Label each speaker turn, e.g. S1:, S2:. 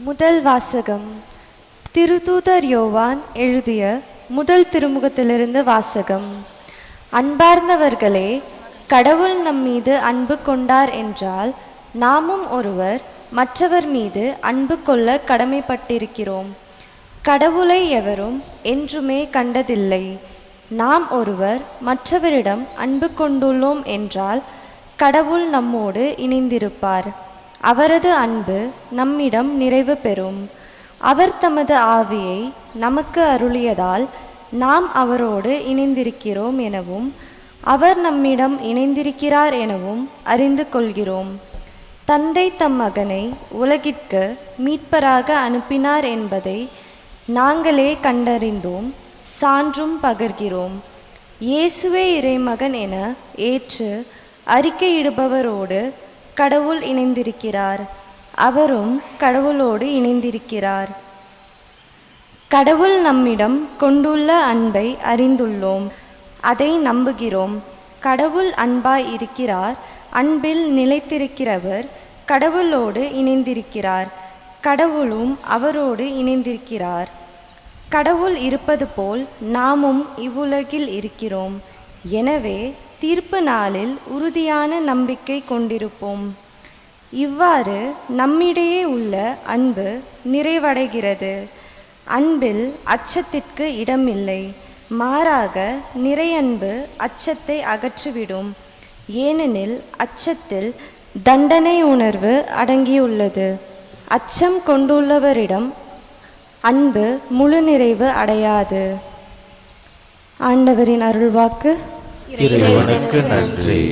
S1: முதல் வாசகம். திருதூதர் யோவான் எழுதிய முதல் திருமுகத்திலிருந்து வாசகம். அன்பார்ந்தவர்களே கடவுள் நம் மீது அன்பு கொண்டார் என்றால் நாமும் ஒருவர் மற்றவர் மீது அன்பு கொள்ள கடமைப்பட்டிருக்கிறோம். கடவுளை எவரும் என்றுமே கண்டதில்லை. நாம் ஒருவர் மற்றவரிடம் அன்பு கொண்டுள்ளோம் என்றால் கடவுள் நம்மோடு இணைந்திருப்பார். அவரது அன்பு நம்மிடம் நிறைவு பெறும். அவர் தமது ஆவியை நமக்கு அருளியதால் நாம் அவரோடு இணைந்திருக்கிறோம் எனவும் அவர் நம்மிடம் இணைந்திருக்கிறார் எனவும் அறிந்து கொள்கிறோம். தந்தை தம் மகனை உலகிற்கு மீட்பராக அனுப்பினார் என்பதை நாங்களே கண்டறிந்தோம் சான்றும் பகர்கிறோம். இயேசுவே இறைமகன் என ஏற்று அறிக்கையிடுபவரோடு கடவுள் இணைந்திருக்கிறார். அவரும் கடவுளோடு இணைந்திருக்கிறார். கடவுள் நம்மிடம் கொண்டுள்ள அன்பை அறிந்துள்ளோம். அதை நம்புகிறோம். கடவுள் அன்பாய் இருக்கிறார். அன்பில் நிலைத்திருக்கிறவர் கடவுளோடு இணைந்திருக்கிறார். கடவுளும் அவரோடு இணைந்திருக்கிறார். கடவுள் இருப்பது போல் நாமும் இவ்வுலகில் இருக்கிறோம். எனவே தீர்ப்பு நாளில் உறுதியான நம்பிக்கை கொண்டிருப்போம். இவ்வாறு நம்மிடையே உள்ள அன்பு நிறைவடைகிறது. அன்பில் அச்சத்திற்கு இடமில்லை. மாறாக நிறையன்பு அச்சத்தை அகற்றிவிடும். ஏனெனில் அச்சத்தில் தண்டனை உணர்வு அடங்கியுள்ளது. அச்சம் கொண்டுள்ளவரிடம் அன்பு முழு நிறைவு அடையாது. ஆண்டவரின் அருள்வாக்கு
S2: இறைவனுக்கு நன்றி.